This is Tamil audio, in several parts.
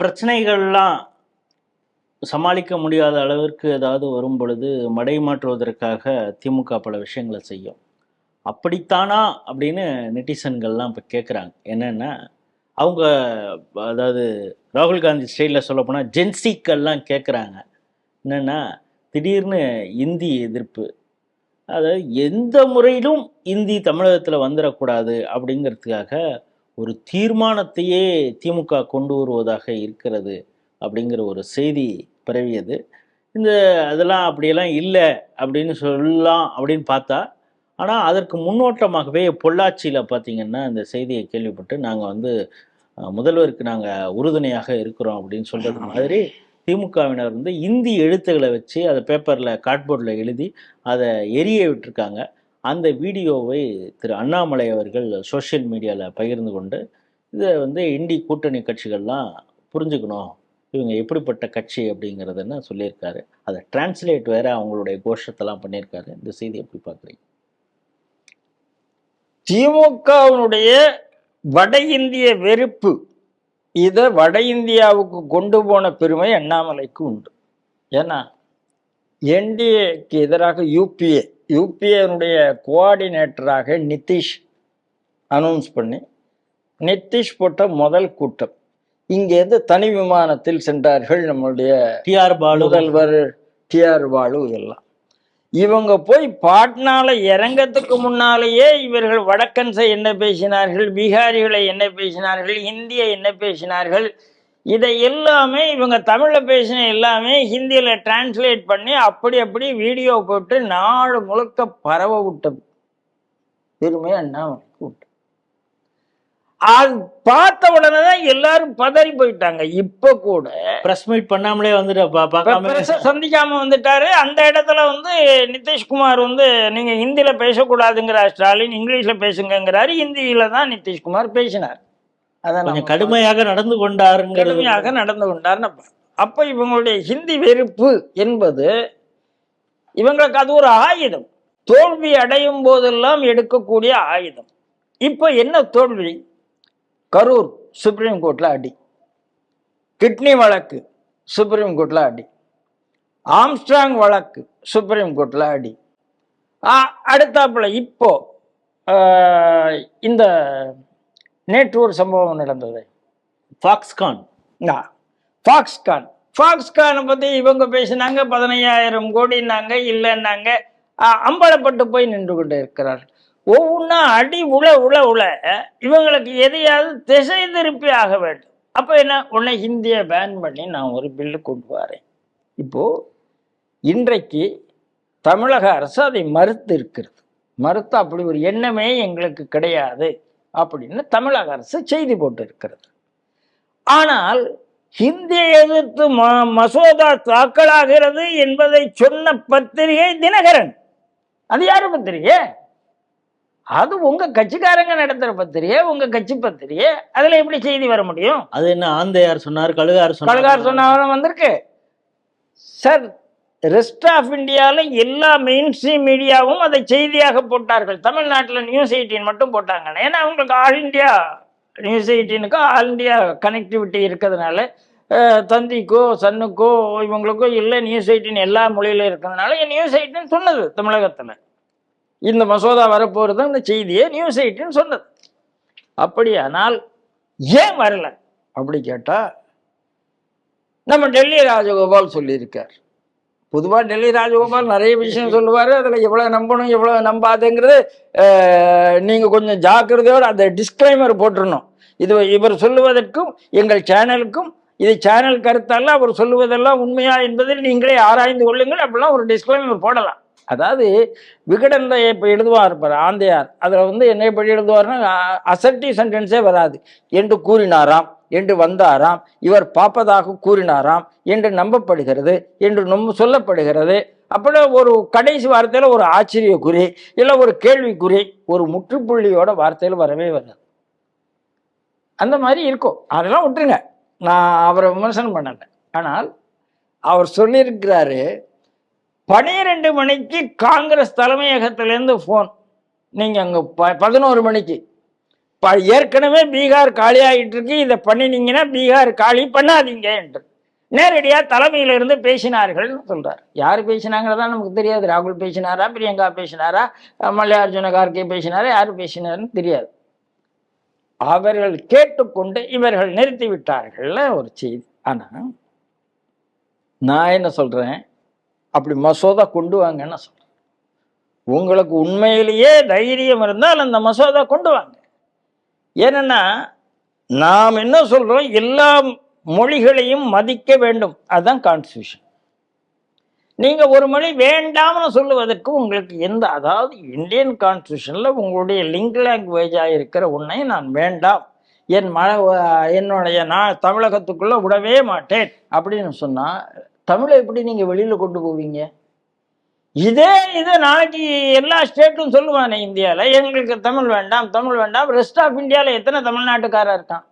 பிரச்சனைகள்லாம் சமாளிக்க முடியாத அளவிற்கு ஏதாவது வரும் பொழுது மடை மாற்றுவதற்காக திமுக பல விஷயங்களை செய்யும். அப்படித்தானா அப்படின்னு நெட்டிசன்கள்லாம் இப்போ கேட்குறாங்க என்னென்னா அவங்க அதாவது ராகுல் காந்தி ஸ்டைலில் சொல்லப்போனால் ஜென்சிக்கள்லாம் கேட்குறாங்க என்னென்னா திடீர்னு இந்தி எதிர்ப்பு. அதாவது எந்த முறையிலும் இந்தி தமிழகத்தில் வந்துடக்கூடாது அப்படிங்கிறதுக்காக ஒரு தீர்மானத்தையே திமுக கொண்டு வருவதாக இருக்கிறது அப்படிங்கிற ஒரு செய்தி பரவியது. இந்த அதெல்லாம் அப்படியெல்லாம் இல்லை அப்படின்னு சொல்லலாம் அப்படின்னு பார்த்தா ஆனால் அதற்கு முன்னோட்டமாகவே பொள்ளாச்சியில் பார்த்தீங்கன்னா இந்த செய்தியை கேள்விப்பட்டு நாங்கள் வந்து முதல்வருக்கு நாங்கள் உறுதுணையாக இருக்கிறோம் அப்படின்னு சொல்கிறது மாதிரி திமுகவினர் வந்து இந்தி எழுத்துக்களை வச்சு அதை பேப்பரில் கார்ட்போர்டில் எழுதி அதை எரிய விட்டுருக்காங்க. அந்த வீடியோவை திரு அண்ணாமலை அவர்கள் சோஷியல் மீடியாவில் பகிர்ந்து கொண்டு இதை வந்து இந்தி கூட்டணி கட்சிகள்லாம் புரிஞ்சுக்கணும் இவங்க எப்படிப்பட்ட கட்சி அப்படிங்கிறதுன்னு சொல்லியிருக்காரு. அதை டிரான்ஸ்லேட் வேற அவங்களுடைய கோஷத்தெல்லாம் பண்ணியிருக்காரு. இந்த செய்தி எப்படி பார்க்குறீங்க. திமுகவினுடைய வட இந்திய வெறுப்பு இதை வட இந்தியாவுக்கு கொண்டு போன பெருமை அண்ணாமலைக்கு உண்டு. ஏன்னா என்டிஏக்கு எதிராக யூபிஏ யூபிஏனுடைய கோஆர்டினேட்டராக நிதிஷ் அனௌன்ஸ் பண்ணி நிதிஷ் போட்ட முதல் கூட்டம். இங்கேருந்து தனி விமானத்தில் சென்றார்கள் நம்மளுடைய டிஆர் பாலு. முதல்வர் டிஆர் பாலு எல்லாம். இவங்க போய் பாட்னால இறங்கத்துக்கு முன்னாலேயே இவர்கள் வடக்கன்ஸை என்ன பேசினார்கள் பீகாரிகளை என்ன பேசினார்கள் இந்திய என்ன பேசினார்கள் இதை எல்லாமே இவங்க தமிழில் பேசின எல்லாமே ஹிந்தியில் டிரான்ஸ்லேட் பண்ணி அப்படி அப்படி வீடியோ போட்டு நாடு முழுக்க பரவ விட்ட பெருமை அண்ணாமலைக்கு அது பார்த்த உடனே தான் எல்லாரும் பதறி போயிட்டாங்க. இப்ப கூட பிரஸ் மீட் பண்ணாமலே வந்துட்டு சந்திக்காம வந்துட்டாரு. அந்த இடத்துல வந்து நிதிஷ்குமார் வந்து நீங்க ஹிந்தியில பேசக்கூடாதுங்கிறார் ஸ்டாலின் இங்கிலீஷ்ல பேசுங்கிறாரு ஹிந்தியில தான் நிதிஷ்குமார் பேசினார். கொஞ்சம் கடுமையாக நடந்து கொண்டாருங்கிறது கடுமையாக நடந்து கொண்டார்னு அப்ப. இவங்களுடைய ஹிந்தி வெறுப்பு என்பது இவங்களுக்கு அது ஒரு ஆயுதம். தோல்வி அடையும் போதெல்லாம் எடுக்கக்கூடிய ஆயுதம். இப்ப என்ன தோல்வி? கரூர் சுப்ரீம் கோர்ட்ல அடி. கிட்னி வழக்கு சுப்ரீம் கோர்ட்ல அடி. ஆம்ஸ்ட்ராங் வழக்கு சுப்ரீம் கோர்ட்ல அடி. அடுத்தாப்புல இப்போ இந்த நேற்று ஒரு சம்பவம் நடந்தது. ஃபாக்ஸ்கான் ஃபாக்ஸ்கான் ஃபாக்ஸ்கானை பற்றி இவங்க பேசினாங்க பதினையாயிரம் கோடினாங்க இல்லைன்னாங்க. அம்பலப்பட்டு போய் நின்று கொண்டு இருக்கிறார். ஒவ்வொன்றா அடி உள உள உள இவங்களுக்கு எதையாவது திசை திருப்பி ஆக வேண்டும். அப்போ என்ன? உன்னை ஹிந்தியை பேன் பண்ணி நான் ஒரு பில்லு கொண்டு வரேன். இப்போ இன்றைக்கு தமிழக அரசு அதை மறுத்து இருக்கிறது. மறுத்து அப்படி ஒரு எண்ணமே எங்களுக்கு கிடையாது. அப்படின்னு தமிழக அரசு செய்தி போட்டு இருக்கிறது ஆனால் ஹிந்தியை எதிர்த்து ம மசோதா தாக்கலாகிறது என்பதை சொன்ன பத்திரிகை தினகரன். அது யாரு பத்திரிகை? அது உங்க கட்சிக்காரங்க நடத்துற பத்திரிகை உங்க கட்சி பத்திரிகை. அதுல எப்படி செய்தி வர முடியும்? அது என்ன ஆந்தையார் சொன்னார் கழுகார் சொன்னார். கலகார் சொன்னாலும் வந்திருக்கு. சார் ரெஸ்ட் ஆஃப் இந்தியாவில் எல்லா மெயின் ஸ்ட்ரீம் மீடியாவும் அதை செய்தியாக போட்டார்கள். தமிழ்நாட்டில் நியூஸ் எயிட்டீன் மட்டும் போட்டாங்க ஏன்னா அவங்களுக்கு ஆல் இந்தியா நியூஸ் எயிட்டீனுக்கும் ஆல் இந்தியா கனெக்டிவிட்டி இருக்கிறதுனால தந்திக்கோ சன்னுக்கோ இவங்களுக்கோ இல்லை நியூஸ் எயிட்டீன் எல்லா மொழியிலும் இருக்கிறதுனால நியூஸ் எயிட்டீன் சொன்னது தமிழகத்தில். இந்த மசோதா வரப்போகிறது இந்த செய்தியை நியூஸ் எயிட்டீன் சொன்னது. அப்படியானால் ஏன் வரல? அப்படி கேட்டால் நம்ம டெல்லி ராஜகோபால் சொல்லியிருக்கார். பொதுவாக டெல்லி ராஜகோபால் நிறைய விஷயம் சொல்லுவார். அதில் எவ்வளோ நம்பணும் எவ்வளோ நம்பாதுங்கிறது நீங்கள் கொஞ்சம் ஜாக்கிரதையோடு அந்த டிஸ்க்ளைமர் போட்டுடணும் இது இவர் சொல்லுவதற்கும் எங்கள் சேனலுக்கும் இது சேனல் கருத்தல்ல அவர் சொல்லுவதெல்லாம் உண்மையா என்பதில் நீங்களே ஆராய்ந்து கொள்ளுங்கள். அப்படிலாம் ஒரு டிஸ்க்ளைமர் போடலாம். அதாவது விகடன் தான் இப்போ எழுதுவார் இருப்பார் ஆந்தையார். அதில் வந்து என்ன எப்படி எழுதுவார்னா அசர்டிவ் சென்டென்ஸே வராது. என்று கூறினாராம். என்று வந்தாராம். இவர் பார்ப்பதாக கூறினாராம். என்று நம்பப்படுகிறது என்று நம் சொல்லப்படுகிறது. அப்புறம் ஒரு கடைசி வார்த்தையில் ஒரு ஆச்சரிய குறி இல்லை ஒரு கேள்விக்குறி ஒரு முற்றுப்புள்ளியோட வார்த்தையில் வரவே வராது. அந்த மாதிரி இருக்கும். அதெல்லாம் விட்டுருங்க. நான் அவரை விமர்சனம் பண்ணலை. ஆனால் அவர் சொல்லியிருக்கிறாரு பனிரெண்டு மணிக்கு காங்கிரஸ் தலைமையகத்திலேருந்து ஃபோன் நீங்கள் அங்கே ப பதினோரு மணிக்கு. ப- ஏற்கனவே பீகார் காலி இருக்கு இதை பண்ணினீங்கன்னா பீகார் காலி பண்ணாதீங்க என்று. நேரடியாக தலைமையிலிருந்து பேசினார்கள்னு சொல்கிறார் யார் பேசினாங்கிறதா நமக்கு தெரியாது. ராகுல் பேசினாரா? பிரியங்கா பேசினாரா? மல்லிகார்ஜுன கார்கே பேசினாரா? யார் பேசினாருன்னு தெரியாது. அவர்கள் கேட்டுக்கொண்டு இவர்கள் நிறுத்தி விட்டார்கள்ல ஒரு செய்தி. ஆனால் நான் என்ன சொல்கிறேன் அப்படி மசோதா கொண்டு வாங்கன்னு சொல்கிறேன் உங்களுக்கு உண்மையிலேயே தைரியம் இருந்தால் அந்த மசோதா கொண்டு வாங்க. ஏன்னா நாம் என்ன சொல்கிறோம் எல்லா மொழிகளையும் மதிக்க வேண்டும். அதுதான் கான்ஸ்டியூஷன் நீங்கள் ஒரு மொழி வேண்டாம்னு சொல்லுவதற்கு உங்களுக்கு எந்த அதாவது இந்தியன் கான்ஸ்டியூஷனில் உங்களுடைய லிங்க் லாங்குவேஜாக இருக்கிற ஒன்றை நான் வேண்டாம். என் ம என்னுடைய நான் தமிழகத்துக்குள்ளே விடவே மாட்டேன். அப்படின்னு சொன்னால் தமிழை எப்படி நீங்கள் வெளியில் கொண்டு போவீங்க? இதே இது நாளைக்கு எல்லா ஸ்டேட்டும் சொல்லுவானே இந்தியாவில் எங்களுக்கு தமிழ் வேண்டாம் தமிழ் வேண்டாம் ரெஸ்ட் ஆஃப் இந்தியாவில் எத்தனை தமிழ்நாட்டுக்காரர் இருக்கான்?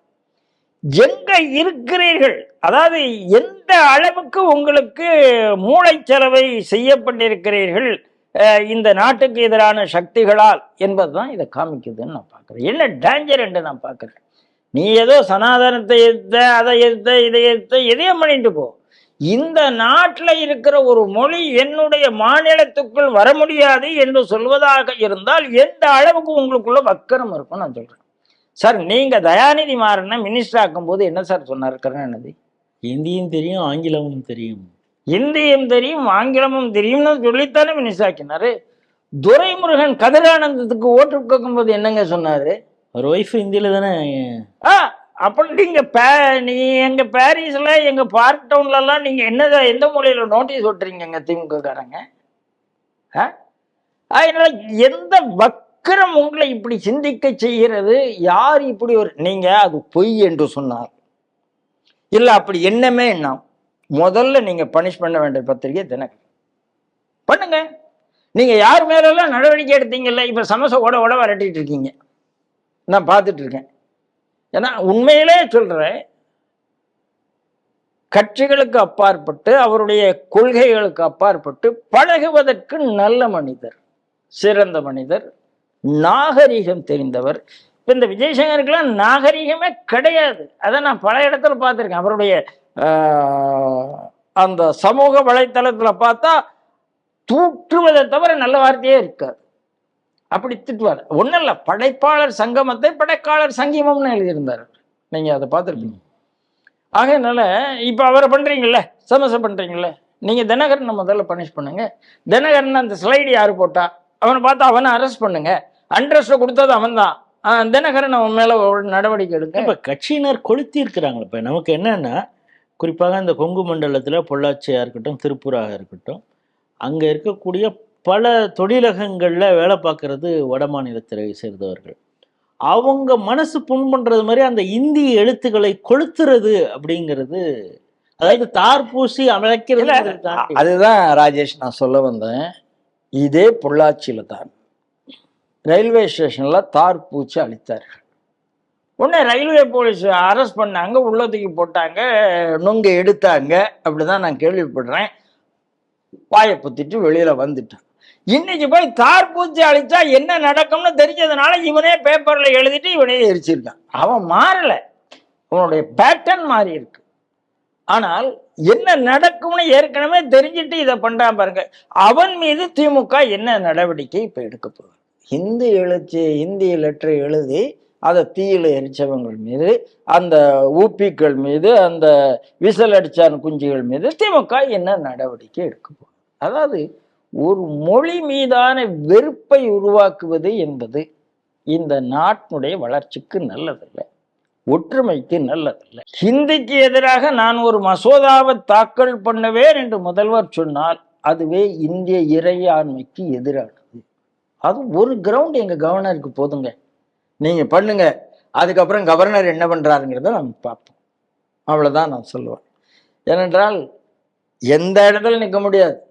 எங்க இருக்கிறீர்கள்? அதாவது எந்த அளவுக்கு உங்களுக்கு மூளைச்சலவை செய்யப்பட்டிருக்கிறீர்கள் இந்த நாட்டுக்கு எதிரான சக்திகளால் என்பதுதான் இதை காமிக்குதுன்னு நான் பார்க்குறேன். என்ன டேஞ்சர் என்று நான் பார்க்குறேன்? நீ ஏதோ சனாதனத்தை எதிர்த்த அதை எதிர்த்த இதை எதிர்த்த எதையும் பண்ணிட்டு போ. இந்த நாட்டில் இருக்கிற ஒரு மொழி என்னுடைய மாநிலத்துக்குள் வர முடியாது என்று சொல்வதாக இருந்தால் எந்த அளவுக்கு உங்களுக்குள்ள வக்கரம் இருக்கும் நான் சொல்றேன். சார் நீங்க தயாநிதி மாறனை மினிஸ்டர் ஆக்கும் போது என்ன சார் சொன்னார்? கருணாநிதி? இந்தியும் தெரியும் ஆங்கிலமும் தெரியும். இந்தியும் தெரியும் ஆங்கிலமும் தெரியும்னு சொல்லித்தானே மினிஸ்டர் ஆக்கினாரு. துரைமுருகன் கதிரானந்தத்துக்கு ஓட்டு கேட்கும்போது என்னங்க சொன்னாரு? அவர் ஒய்ஃப் இந்தியில தானே? ஆ அப்படி இங்கே பே நீ எங்கள் பாரிஸில் எங்கள் பார்க் டவுன்லலாம் நீங்கள் என்ன எந்த மொழியில் நோட்டீஸ் ஒட்டுறீங்க எங்கள் காரங்க ஆ? அதனால் எந்த வக்கரம் உங்களை இப்படி சிந்திக்க செய்கிறது? யார் இப்படி ஒரு நீங்கள் அது பொய் என்று சொன்னார் இல்லை அப்படி என்னமே என்ன முதல்ல நீங்கள் பனிஷ் பண்ண வேண்டிய பத்திரிகை தினகரன் பண்ணுங்க. நீங்கள் யார் மேலெல்லாம் நடவடிக்கை எடுத்தீங்கல்ல? இப்போ சமச ஓட ஓட விரட்டிட்டு இருக்கீங்க. நான் பார்த்துட்ருக்கேன் ஏன்னா உண்மையிலே சொல்றேன் கட்சிகளுக்கு அப்பாற்பட்டு அவருடைய கொள்கைகளுக்கு அப்பாற்பட்டு பழகுவதற்கு நல்ல மனிதர் சிறந்த மனிதர் நாகரிகம் தெரிந்தவர். இப்போ இந்த விஜயசங்கருக்கெல்லாம் நாகரிகமே கிடையாது. அதை நான் பல இடத்துல பார்த்துருக்கேன். அவருடைய அந்த சமூக வலைத்தளத்தில் பார்த்தா தூற்றுவதை தவிர நல்ல வார்த்தையே இருக்காது. அப்படி திட்டுவார். ஒன்றும் இல்லை படைப்பாளர் சங்கமத்தை படைப்பாளர் சங்கீமம்னு எழுதியிருந்தார். நீங்க அதை பார்த்துருப்பீங்க. ஆகையினால இப்போ அவரை பண்றீங்கல்ல சமசம் பண்றீங்கல்ல நீங்க தினகரனை முதல்ல பனிஷ் பண்ணுங்க. தினகரன் அந்த ஸ்லைடு யாரு போட்டா? அவனை பார்த்து அவனை அரெஸ்ட் பண்ணுங்க. அண்ட்ரஸ்ட் கொடுத்தது அவன் தான் தினகரன் அவன் மேல நடவடிக்கை எடுங்க. இப்ப கட்சியினர் கொளுத்தி இருக்கிறாங்க இப்ப நமக்கு என்னன்னா குறிப்பாக இந்த கொங்கு மண்டலத்துல பொள்ளாச்சியா இருக்கட்டும் திருப்பூராக இருக்கட்டும் அங்க இருக்கக்கூடிய பல தொழிலகங்கள்ல வேலை பார்க்கறது வட மாநிலத்தை சேர்ந்தவர்கள். அவங்க மனசு புண் பண்றது மாதிரி அந்த இந்தி எழுத்துக்களை கொளுத்துறது அப்படிங்கிறது அதாவது தார் பூசி அமைக்கிறது அதுதான் ராஜேஷ் நான் சொல்ல வந்தேன். இதே பொள்ளாச்சியில தான் ரயில்வே ஸ்டேஷன்ல தார் பூச்சி அழித்தார்கள். உடனே ரயில்வே போலீஸ் அரெஸ்ட் பண்ணாங்க உள்ள தூக்கி போட்டாங்க நுங்க எடுத்தாங்க அப்படிதான் நான் கேள்விப்படுறேன். வாயை புத்திட்டு வெளியில வந்துட்டான். இன்னைக்கு போய் தார் பூச்சி அழிச்சா என்ன நடக்கும்னு தெரிஞ்சதுனால இவனே பேப்பர்ல எழுதிட்டு இவனே எரிச்சிருக்கான். அவன் மாறல. அவனுடைய பேட்டர்ன் மாறி இருக்கு. ஆனால் என்ன நடக்கும்னு ஏற்கனவே தெரிஞ்சுட்டு இதை பண்றான் பாருங்க. அவன் மீது திமுக என்ன நடவடிக்கை இப்ப எடுக்க போகுது? ஹிந்தி எழுச்சி ஹிந்தி லெட்டர் எழுதி அதை தீயில எரிச்சவங்கள் மீது அந்த ஊப்பிக்கள் மீது அந்த விசில் அடிச்சான் குஞ்சுகள் மீது திமுக என்ன நடவடிக்கை எடுக்க போகுது? அதாவது ஒரு மொழி மீதான வெறுப்பை உருவாக்குவது என்பது இந்த நாட்டினுடைய வளர்ச்சிக்கு நல்லதில்லை ஒற்றுமைக்கு நல்லதில்லை. ஹிந்திக்கு எதிராக நான் ஒரு மசோதாவை தாக்கல் பண்ணுவேன் என்று முதல்வர் சொன்னால் அதுவே இந்திய இறையாண்மைக்கு எதிரானது. அது ஒரு கிரவுண்ட் எங்கள் கவர்னருக்கு போதுங்க. நீங்கள் பண்ணுங்க அதுக்கப்புறம் கவர்னர் என்ன பண்ணுறாருங்கிறத நம்ம பார்ப்போம். அவ்வளோதான் நான் சொல்லுவேன். ஏனென்றால் எந்த இடத்துல நிற்க முடியாது.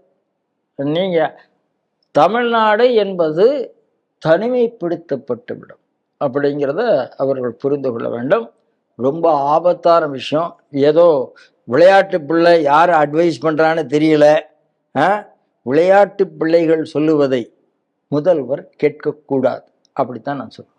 நீங்க தமிழ்நாடு என்பது தனிமைப்படுத்தப்பட்டுவிடும். அப்படிங்கிறத அவர்கள் புரிந்து கொள்ள வேண்டும். ரொம்ப ஆபத்தான விஷயம். ஏதோ விளையாட்டு பிள்ளை யார் அட்வைஸ் பண்ணுறான்னு தெரியல. ஆ? விளையாட்டு பிள்ளைகள் சொல்லுவதை முதல்வர் கேட்கக்கூடாது. அப்படித்தான் நான் சொல்லுவேன்